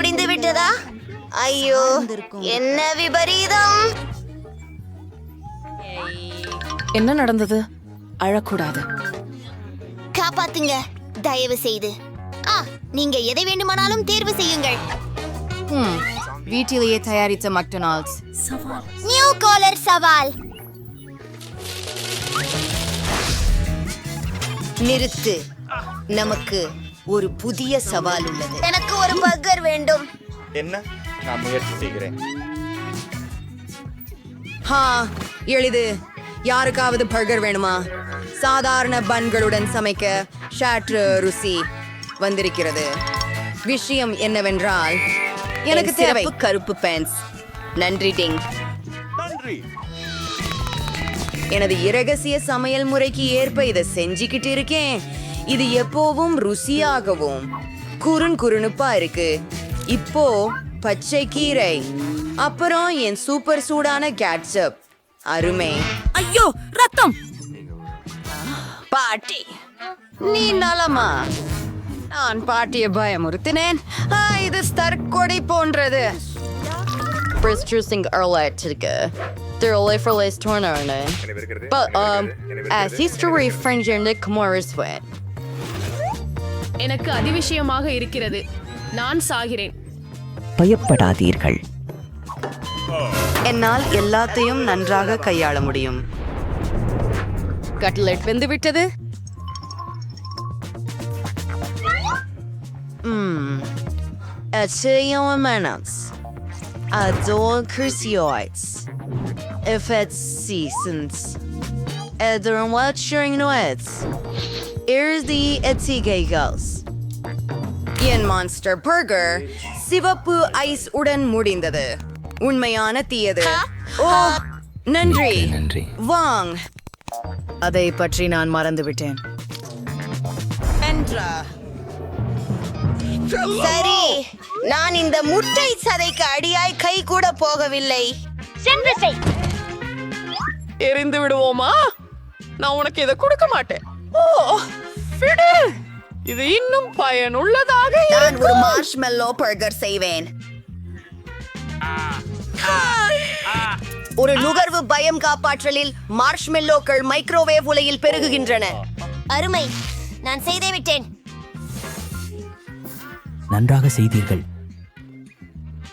முடிந்து விட்டதா? ஐயோ என்ன விபரீதம். என்ன நடந்தது? அழக்கூடாது. காப்பாத்துங்க தயவு செய்து. ஆ நீங்க எதை வேண்டுமானாலும் தேர்வு செய்யுங்கள். ஹம், வீட்டிலேயே தயாரித்த மக்டொனால்ட்ஸ். நியூ காலர் சவால். நிறுத்து. நமக்கு ஒரு புதிய சவால் உள்ளது. எனக்கு ஒரு பர்கர் வேண்டும். என்ன? நான் முயற்சி செய்கிறேன். ஹா எளிது. யாருக்காவது பர்கர் வேணுமா? சாதாரண பன்களுடன் சமைக்க ஷாட்ரு ருசி வந்திருக்கிறது. விஷயம் என்னவென்றால் எனக்கு தேவை. கருப்பு பேன்ஸ் நன்றி டிங். நன்றி. எனது இரகசிய சமையல் முறைக்கு ஏற்ப இதை செஞ்சுக்கிட்டு இருக்கேன். இது எப்போவும் ருசியாகவும் குறுன் குறுனுப்பா இருக்கு. இப்போ பச்சை கீரை அப்புறம் என் சூப்பர் சூடான கேட்சப். அருமை. ஐயோ ரத்தம். பாட்டி நீ நலமா? நான் பாட்டியை பயமுறுத்தினேன். ஆ, இது தற்கொலை போன்றது. Arlette இருக்கு. They're for less tornado. But um, as history friends Nick Morris went. எனக்கு அதிவிஷயமாக இருக்கிறது நான் சாகிறேன் பயப்படாதீர்கள் என்னால் எல்லாத்தையும் நன்றாக கையாள முடியும் கட்லெட் வெந்து விட்டது Crucioids. Seasons. Edron watching noets. Here's the etigagos. என் மான்ஸ்டர் பர்கர் சிவப்பு ஐஸ் உடன் முடிந்தது. உண்மையான தீயது. ஓ நன்றி. நன்றி. வாங். அதை பற்றி நான் மறந்துவிட்டேன். சரி நான் இந்த முட்டை சதைக்கு அடியாய் கை கூட போகவில்லை. சென்று செய். எரிந்து விடுவோமா? நான் உனக்கு இதை கொடுக்க மாட்டேன். ஓ விடு. இது இன்னும் பயனுள்ளதாக நான் ஒரு மார்ஷ்மெல்லோ பர்கர் செய்வேன். ஒரு நுகர்வு பயம் காப்பாற்றலில் மார்ஷ்மெல்லோக்கள் மைக்ரோவேவ் உலையில் பெருகுகின்றன. அருமை. நான் செய்தே விட்டேன். நன்றாக செய்தீர்கள்.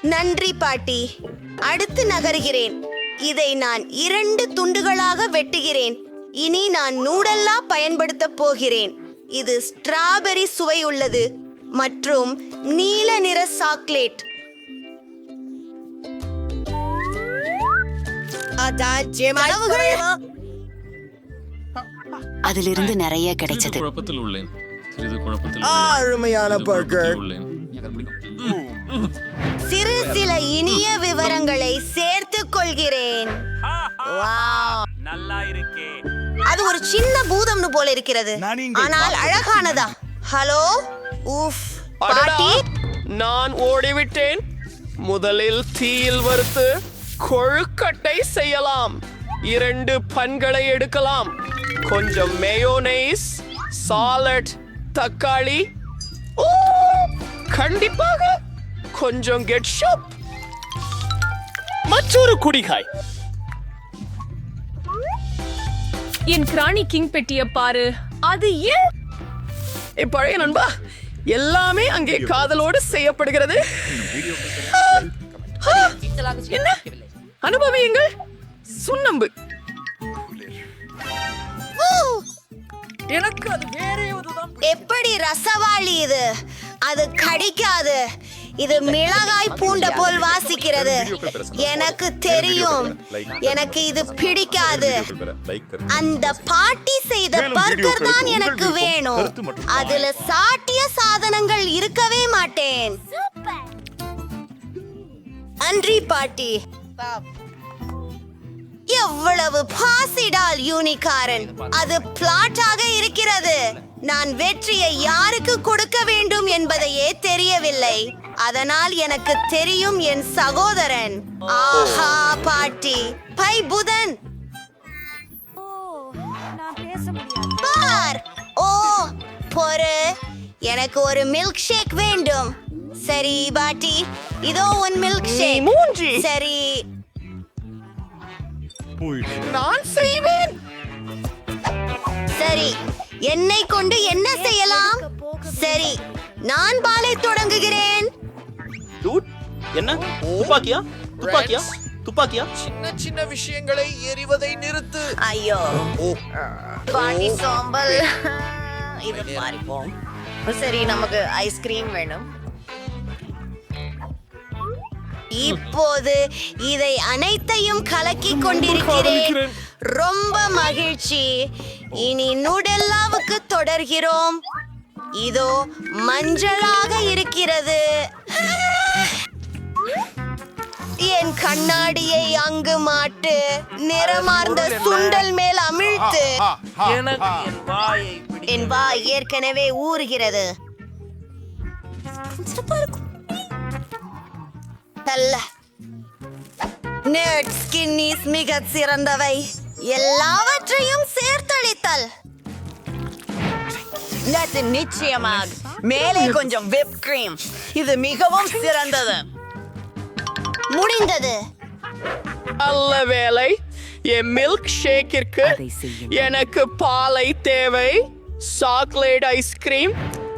நன்றி பாட்டி. அடுத்து நகர்கிறேன். இதை நான் இரண்டு துண்டுகளாக வெட்டுகிறேன். இனி நான் நூடல்லா பயன்படுத்தப் போகிறேன். இது ஸ்ட்ராபெரி சுவை உள்ளது மற்றும் நீல நிற சாக்லேட் அதிலிருந்து நிறைய கிடைச்சது. குழப்பத்தில் உள்ளேன். சிறிது குழப்பத்தில் அருமையான பர்கர் சிறு சில இனிய விவரங்களை சேர்த்துக் கொள்கிறேன். அது ஒரு சின்ன பூதம்னு போல இருக்கிறது. ஆனால் அழகானதா. ஹலோ? ஊஃப். பாட்டி? நான் ஓடிவிட்டேன். முதலில் தீயில் வறுத்து கொழுக்கட்டை செய்யலாம். இரண்டு பன்களை எடுக்கலாம். கொஞ்சம் மேயோனைஸ் சாலட் தக்காளி. ஓ கண்டிப்பாக. கொஞ்சம் கெட்ஷப். மற்றொரு குடிகாய். என் கிராணி கிங் பெட்டிய பாரு. அது ஏன்? என் பழைய நண்பா எல்லாமே அங்கே காதலோடு செய்யப்படுகிறது. என்ன? அனுபவியுங்கள் சுண்ணம்பு. எனக்கு அது வேற எப்படி ரசவாளி இது? அது கடிக்காது. இது மிளகாய் பூண்ட போல் வாசிக்கிறது. எனக்கு தெரியும். எனக்கு இது பிடிக்காது. அந்த பாட்டி செய்த பர்கர் தான் எனக்கு வேணும். அதுல சாட்டிய சாதனங்கள் இருக்கவே மாட்டேன். நன்றி பாட்டி. எவ்வளவு பாசிடால் யூனிகாரன் அது பிளாட்டாக இருக்கிறது. நான் வெற்றியை யாருக்கு கொடுக்க வேண்டும்? என்பதையே தெரியவில்லை. அதனால் எனக்கு தெரியும் என் சகோதரன். ஆஹா பாட்டி. பை புதன். பார். ஓ பொறு. எனக்கு ஒரு மில்க் ஷேக் வேண்டும். சரி பாட்டி. இதோ உன் மில்க் ஷேக் மூஞ்சி. சரி. நான் செய்வேன். சரி. என்னை கொண்டு என்ன செய்யலாம்? சரி. நான் பாலை தொடங்குகிறேன். டூட் என்ன? துப்பாக்கியா? துப்பாக்கியா? துப்பாக்கியா? சின்ன சின்ன விஷயங்களை எரிவதை நிறுத்து. ஐயோ. பாட்டி சோம்பல். இது மாறிப்போம். சரி நமக்கு ஐஸ்கிரீம் வேணும். இப்போது இதை அனைத்தையும் கலக்கி கொண்டிருக்கிறேன். ரொம்ப மகிழ்ச்சி. இனி நூடெல்லாவுக்கு தொடர்கிறோம். இதோ மஞ்சளாக இருக்கிறது. என் கண்ணாடியை அங்கு மாட்டு நிறமார்ந்த சுண்டல் மேல் அமிழ்த்து. என் வாய் ஏற்கனவே ஊறுகிறது. அல்ல. நெட் ஸ்கின்னிஸ் மிக சிறந்தவை. எல்லாவற்றையும் சேர்த்தளித்தல். நட்டு நிச்சயமாக. மேலே கொஞ்சம் whipped cream. இது மிகவும் சிறந்தது. முடிந்தது. நல்ல வேலை என் மில்க் ஷேக்கிற்கு எனக்கு பாலை தேவை. சாக்லேட் ஐஸ்கிரீம்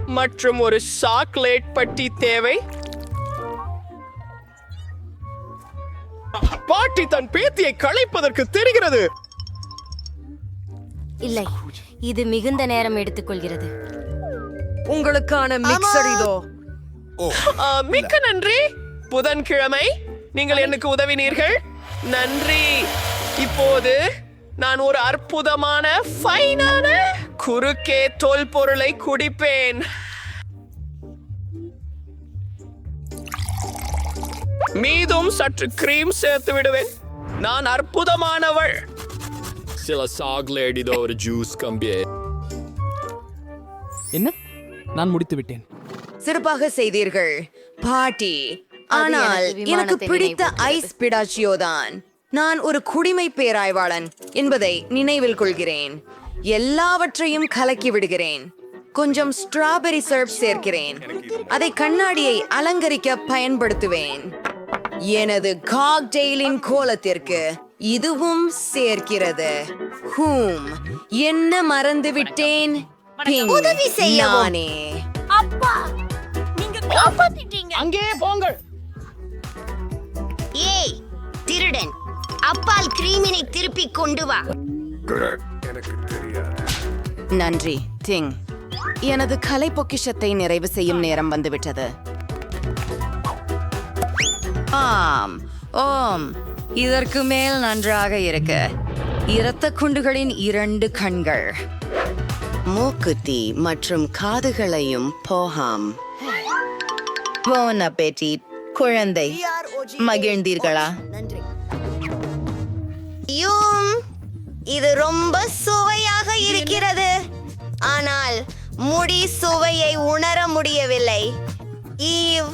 மற்றும் ஒரு சாக்லேட் பட்டி தேவை. பாட்டி தன் பேத்தியை களைப்பதற்கு தெரிகிறது. இல்லை. இது மிகுந்த நேரம் எடுத்துக்கொள்கிறது. உங்களுக்கான மிக்சர் இதோ. ஆ, மிக்க நன்றி. புதன்கிழமை. நீங்கள் எனக்கு உதவினீர்கள். நன்றி. இப்போது நான் ஒரு அற்புதமான ஃபைனான குறுக்கே தொல் பொருளை குடிப்பேன். மீதும் சற்று கிரீம் சேர்த்து விடுவேன். நான் அற்புதமானவள். சில சாக்லேட் இதோ ஒரு ஜூஸ் கம்பியே என்ன? நான் முடித்து விட்டேன் சிறப்பாக செய்தீர்கள். பாட்டி ஆனால் எனக்கு பிடித்த. ஐஸ் பிடாச்சியோ தான் நான் ஒரு குடிமை பேராய்வாளன் என்பதை நினைவில் கொள்கிறேன். எல்லாவற்றையும் கலக்கி விடுகிறேன். கொஞ்சம் ஸ்ட்ராபெரி சர்ப் சேர்க்கிறேன். அதை கண்ணாடியை அலங்கரிக்க பயன்படுத்துவேன். எனது காக்டெயிலின் கோலத்திற்கு இதுவும் சேர்க்கிறது. ஹூம். என்ன மறந்து விட்டேன். உதவி செய்யவும். நானே. அப்பா நீங்க காப்பாத்திட்டீங்க. அங்கே போங்கள். ஏய் திருடன். அப்பால் கிரீமினை திருப்பி கொண்டு வா. நன்றி டிங் எனது கலை பொக்கிஷத்தை நிறைவு செய்யும் நேரம் வந்துவிட்டது. ஆம் ஓம். இதற்கு மேல் நன்றாக இருக்கு. இரத்த குண்டுகளின் இரண்டு கண்கள். மூக்குத்தி மற்றும் காதுகளையும் போகாம். போன பேட்டி குழந்தை. மகிழ்ந்தீர்களா? யும் இது ரொம்ப சுவையாக இருக்கிறது. ஆனால் முடி சுவையை உணர முடியவில்லை. ஈவ்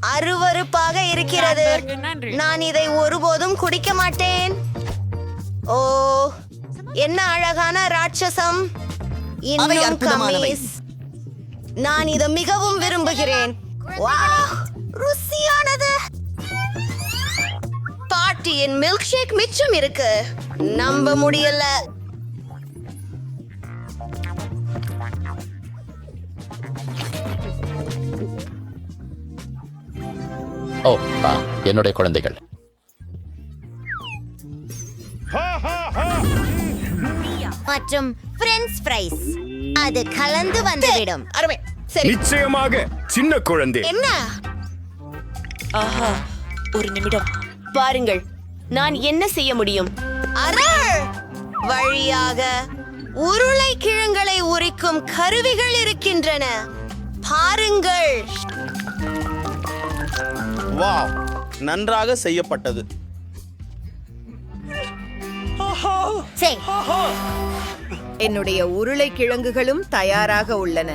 அருவருப்பாக இருக்கிறது. நான் இதை ஒருபோதும் குடிக்க மாட்டேன். ஓ என்ன அழகான ராட்சசம். இன்னும் கம்மீஸ் நான் இதை மிகவும் விரும்புகிறேன். வாவ், ருசியானது. பாட்டியின் மில்க் ஷேக் மிச்சம் இருக்கு. நம்ப முடியல. ஓ ஆ, என்னுடைய குழந்தைகள். மற்றும் பிரெஞ்ச் ஃப்ரைஸ் அது கலந்து வந்துவிடும். அருமை. சரி. நிச்சயமாக சின்ன குழந்தை. என்ன? ஆஹா ஒரு நிமிடம். பாருங்கள். நான் என்ன செய்ய முடியும்? அரர் வழியாக உருளைக்கிழங்களை உரிக்கும் கருவிகள் இருக்கின்றன. பாருங்கள். வாவ் நன்றாக செய்யப்பட்டது. என்னுடைய உருளைக்கிழங்குகளும் தயாராக உள்ளன.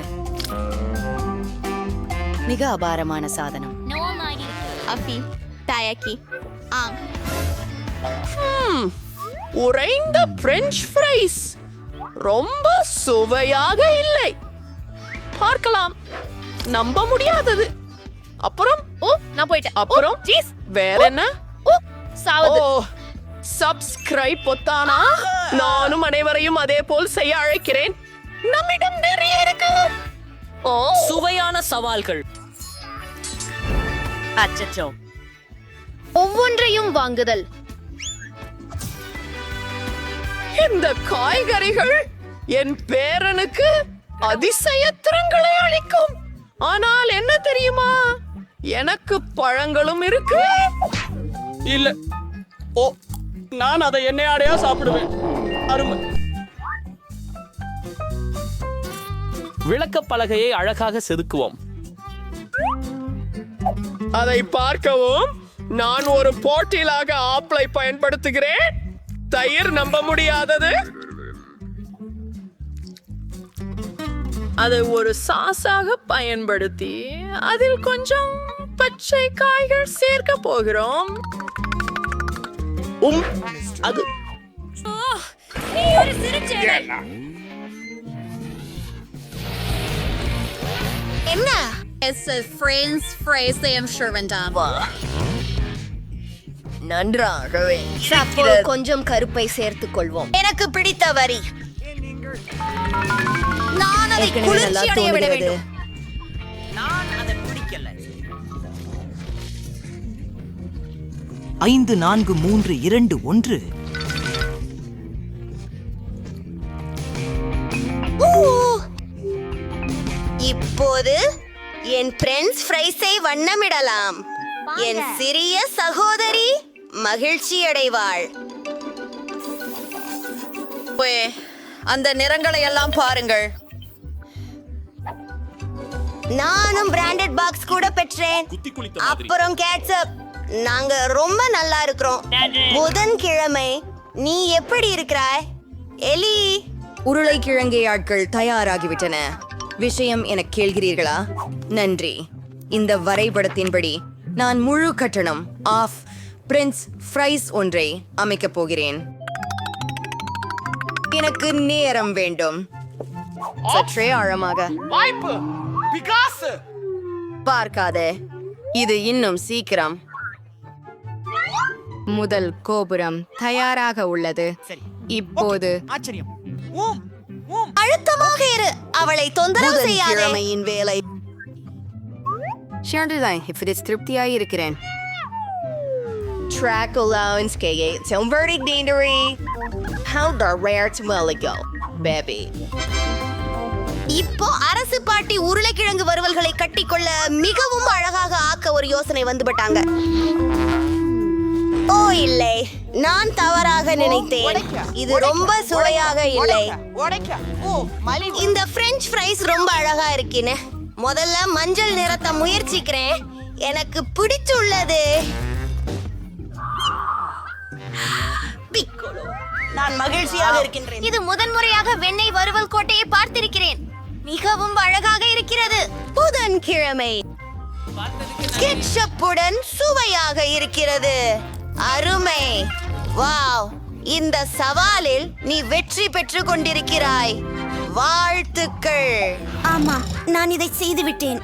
மிக அபாரமான சாதனம். அபி டயக்கி ஆம். உறைந்த பிரெஞ்ச் ஃப்ரைஸ் ரொம்ப சுவையாக இல்லை. பார்க்கலாம். நம்ப முடியாதது. அப்புறம் ஓ நான் போயிட்டேன். அப்புறம்? ஜீஸ் வேற என்ன? ஓ சாவது. சப்ஸ்கிரைப் பொத்தானா? நானும் அனைவரையும் அதே போல் செய்ய அழைக்கிறேன். நம்மிடம் நிறைய இருக்கு. ஓ. சுவையான சவால்கள். அச்சச்சோ. ஒவ்வொன்றையும் வாங்குதல். இந்த காய்கறிகள் என் பேரனுக்கு அதிசய திறன்களை அளிக்கும். ஆனால் என்ன தெரியுமா? எனக்கு பழங்களும் இருக்கு. இல்ல. ஓ நான் அதை எண்ணெயாடையா சாப்பிடுவேன். அருமை. விளக்கப் பலகையை அழகாக செதுக்குவோம். அதை பார்க்கவும் நான் ஒரு போட்டியிலாக ஆப்பிளை பயன்படுத்துகிறேன். தயிர் நம்ப முடியாதது. அதை ஒரு சாஸாக பயன்படுத்தி அதில் கொஞ்சம் பச்சை காய்கள் சேர்க்க போகிறோம். உம் அது. என்ன? ஃப்ரெண்ட்ஸ் ஃப்ரைஸ் ஐம் ஷூர் வேண்டாம் நன்றாகவே கொஞ்சம் கருப்பை சேர்த்துக் கொள்வோம். எனக்கு பிடித்த வரி. நான் அதை குளிர்ச்சி அடைய விட வேண்டும். ஐந்து நான்கு மூன்று இரண்டு ஒன்று. ஊ! இப்போது என் பிரெஞ்ச் ஃப்ரைஸை வண்ணமிடலாம். என் சிறிய சகோதரி மகிழ்ச்சி அடைவாள் அந்த நிறங்களை எல்லாம் பாருங்கள். நானும் பிராண்டட் பாக்ஸ் கூட பெற்றேன். அப்புறம் கேட்சப் நாங்க ரொம்ப நல்லா இருக்கிறோம். புதன்கிழமை நீ எப்படி இருக்கிறாய்? எலி. உருளைக்கிழங்கை ஆட்கள் தயாராகிவிட்டன. விஷயம் என கேள்கிறீர்களா? நன்றி. இந்த வரைபடத்தின்படி நான் முழு கட்டணம் ஆஃப் பிரின்ஸ் ஃப்ரைஸ் ஒன்றை அமைக்கப் போகிறேன். எனக்கு நேரம் வேண்டும். சற்றே ஆழமாக. வாய்ப்பு! பிகாஸ் பார்க்காதே. இது இன்னும் சீக்கிரம். முதல் கோபுரம் தயாராக உள்ளது. இப்போது ஆச்சரியம். ஓம் ஓம். அழுத்தமாக இரு. அவளை தொந்தரவு செய்யாதே. வேலை. ஷேர்டுதான் இப்படி திருப்தியாய் இருக்கிறேன் Track allowance KA Some verdict dindery How the rare to go baby. இப்போ அரசு பாட்டி உருளைக்கிழங்கு வறுவல்களை கட்டிக்கொள்ள மிகவும் அழகாக ஆக்க ஒரு யோசனை வந்துபட்டாங்க ஓ இல்லை. நான் தவறாக நினைத்தேன். இது ரொம்ப சுவையாக இல்லை. இந்த பிரெஞ்ச் ஃப்ரைஸ் ரொம்ப அழகா இருக்குன்னு. முதல்ல மஞ்சள் நிறத்தை முயற்சிக்கிறேன். எனக்கு பிடிச்சுள்ளது. நான் மகிழ்ச்சியாக இருக்கின்றேன். இது முதன்முறையாக வெண்ணெய் வறுவல் கோட்டையை பார்த்திருக்கிறேன். மிகவும் அழகாக இருக்கிறது. புதன்கிழமை. கெட்சப்புடன் சுவையாக இருக்கிறது. அருமை. வாவ். இந்த சவாலில் நீ வெற்றி பெற்று கொண்டிருக்கிறாய் வாழ்த்துக்கள். ஆமா நான் இதை செய்து விட்டேன்